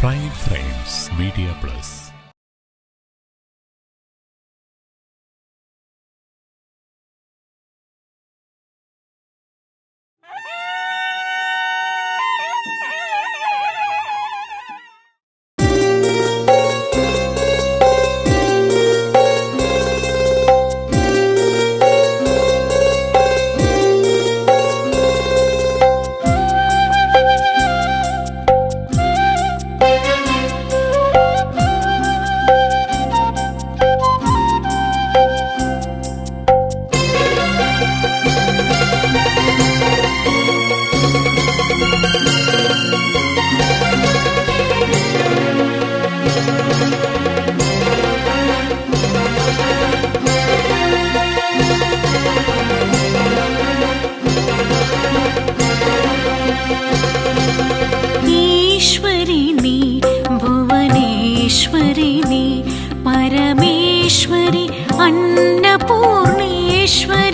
Prime frames media plus Annapurneshwar.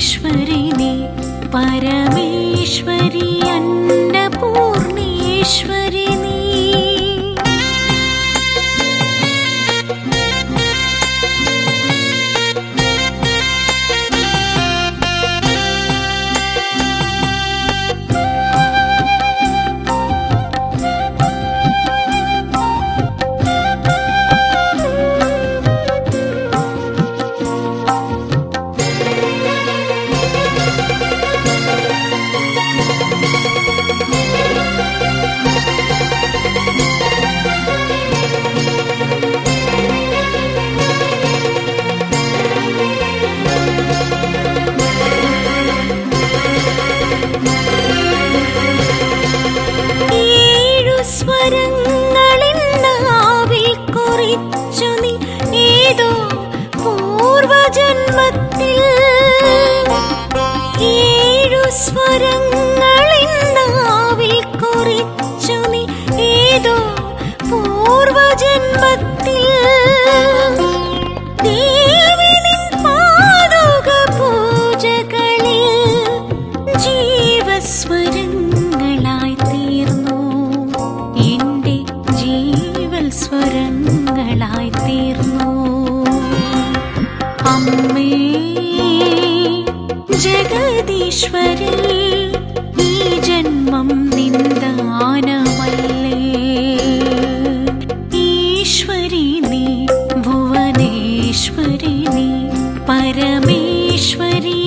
श्वरि Parameshwari Annapurneshwari ജന്മത്തിൽ ഏഴു സ്വരങ്ങളിൽ കുറിച്ചു ഏതോ പൂർവജന്മത്തിൽ. പാദുക പൂജകളിൽ ജീവസ്വരം जगदीश्वरी ई जन्मम् निमले ईश्वरिनि भुवनेश्वरिनि परमेश्वरी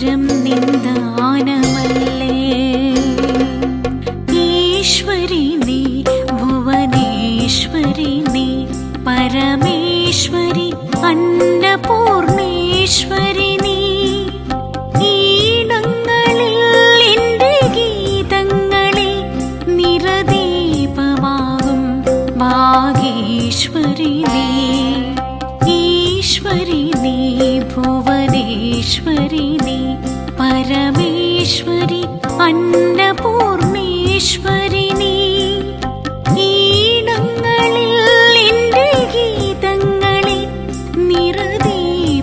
ഈ സ്വരം നിന്ദാനമല്ലേ? ഈശ്വരി നീ ഭുവനേശ്വരി നീ പരമേശ്വരി അന്നപൂർണേശ്വരി നീ. ഈണങ്ങളിൽ എന്റെ ഗീതങ്ങളിൽ നിറദീപമാകും ഭാഗീശ്വരി നീ. ഭുവനേശ്വരി നീ പരമേശ്വരി അന്നപൂർണേശ്വരി നീ. ഈണങ്ങളിൽ എന്റെ ഗീതങ്ങളിൽ നിറദീപമാകും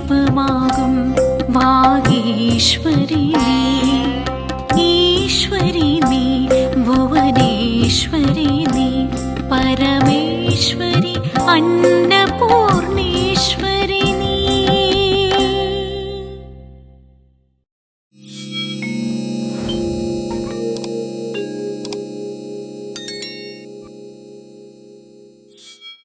ഭാഗീശ്വരി നീ. ഈശ്വരി നീ ഭുവനേശ്വരി നീ പരമേശ്വരി അന്ന